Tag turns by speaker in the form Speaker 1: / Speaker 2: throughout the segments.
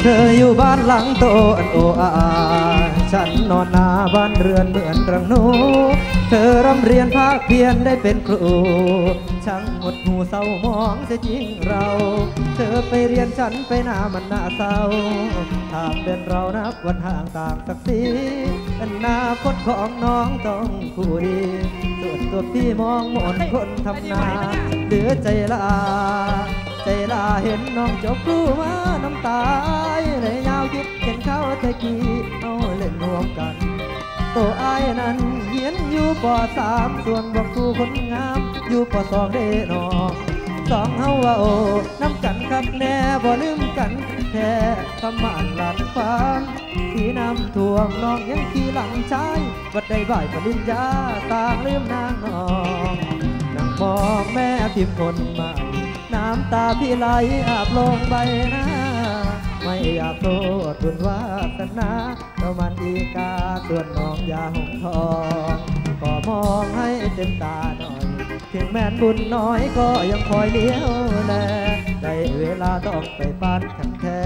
Speaker 1: เธออยู่บ้านหลังโตอันโออา ฉันนอนหนาบ้านเรือนเหมือนรังหนูเธอร่ำเรียนภาคเพียนได้เป็นครู ช่างหมดหูเศร้ามองเสียจริงเรา เธอไปเรียนฉันไปหน้ามันหน่าเศร้าถามเป็นเรานับวันห่างต่างสักสีอนาคตของน้องต้องผู้ดีส่วนตัวพี่มองหมนคนทำนาเหลือใจลาใจลาเห็นน้องจบครูมาน้ำตายเลยา วคิดเห็นเขาตะกี้เอาเล่นรวมกันตัวอายนั้นเหียนอยู่ปอสามส่วนบอกครูคนงาม อยู่ปอสองเด้นอสองเฮาว่าโอน้ำกันคับแน่บ่ลืมกันแท้คำมันหลันความสีน้ำท่วมน้องยังขี่หลังชายบัดได้บ่ายปริญญาต่างลืมนางนองนั่งมองแม่พิมพ์คนใหม่น้ำตาพี่ไหลอาบลงใบหน้า ไม่อยากโทษบุญวาสนาเรามันอีกาส่วนน้องยาหงทองก็มองให้เต็มตาหน่อยถึงแม้นบุญน้อยก็ยังคอยเลี้ยวแลได้เวลาต้องไปปั้นขันแท้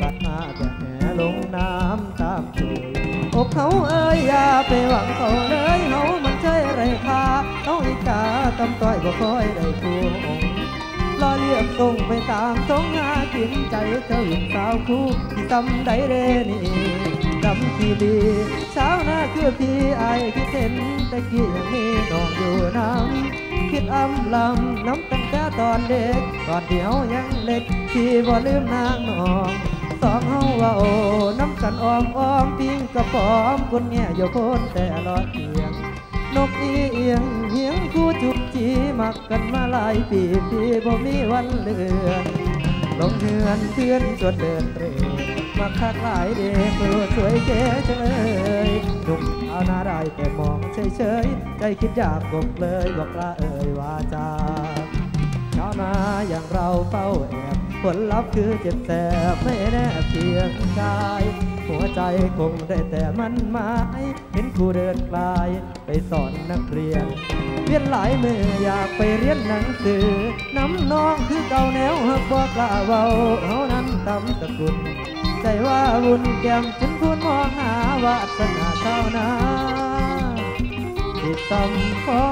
Speaker 1: บัดมาแบบแหลงน้ำตามจุยอกเขาเอ้ยอย่าไปหวังเขาเลยเขามันใช่ไรค่าน้องอีกาตำต้อยบ่ค่อยได้คู่อง รอเรียกส่งไปตามสงหากินใจเจ้าหญิงสาวคู่ที่ตำได้เรนี่ตำที่ดีเช้าหน้าคือพี่ไอคิดเห็นตะกี้ยังมีน้องอยู่น้ำคิดอำลำน้ำตั้งแต่ตอนเด็กตอนเดียวยังเล็กที่บ่ลืมนางน้องสองเฮาว่าโอ้น้ำกันอ้อมอ้อมปิ้งกระป๋อมคนแง่โยคนแต่ลอดเอีย นกอีเอียงเหียงคู่จุกจีมักกันมาหลายปีพี่บ่มีวันเลือนลงเฮือนเพื่อนชวนเดินเตร่มาคักหลายเด็กกลัวสวยเก๋จังเลยหนุ่มเอาหน้าได้แต่มองเฉยๆใจคิดอยากกบเลยบอกลาเอ่ยวาจาชาวนาอย่างเราเฝ้าแอบผลลัพธ์คือเจ็บแสบไม่แน่เพียงกาย หัวใจคงได้แต่มันหมาย เห็นครูเดินกลายไปสอนนักเรียนเวียนหลายมืออยากไปเรียนหนังสือ น้ำนองคือเก่าแนวหักบอกกล้าเบาเฮานั้นตำสกุลใจว่าบุญแก้มจนคุณมองหาวาสนาชานาที่ตำพอ